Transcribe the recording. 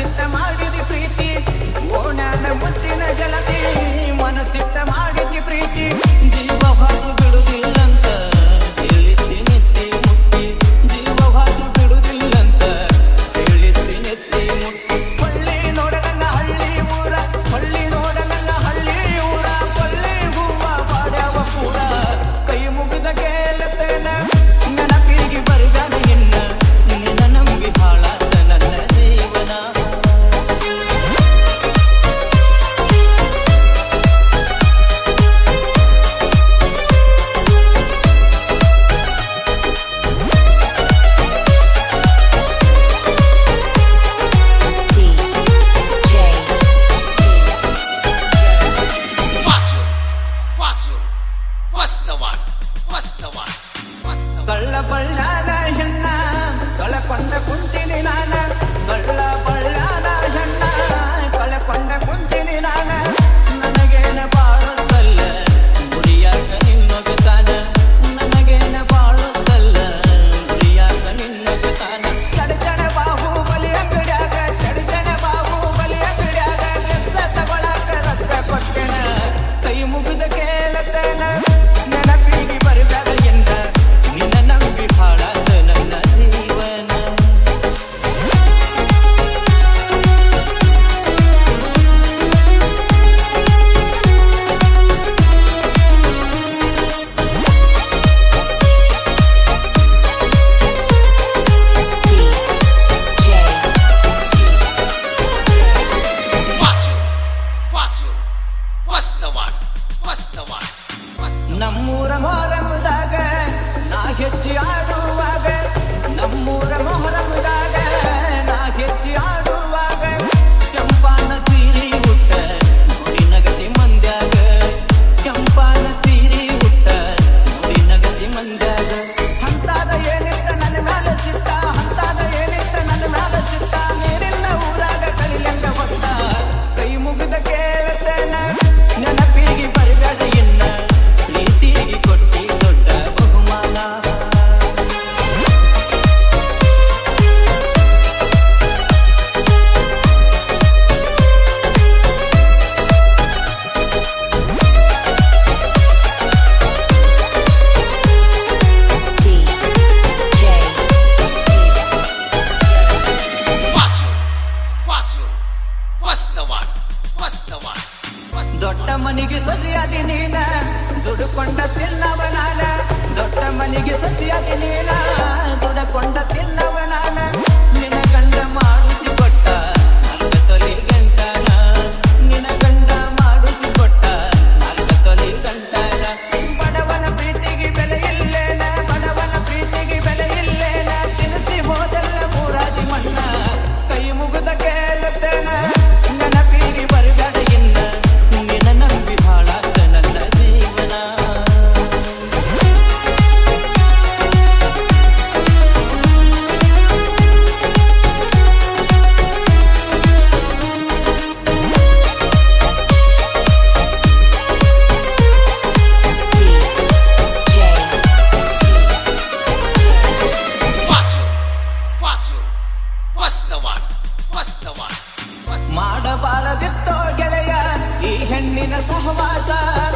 ಮನಸ್ಸಿಟ್ಟ ಮಾಡಿದಿ ಪ್ರೀತಿ ಓ ನನ್ನ ಮುತ್ತಿನ ಗೆಳತಿ ಮನಸ್ಸಿಟ್ಟ ಮಾಡಿದಿ ಪ್ರೀತಿ. I'm not a sahvasa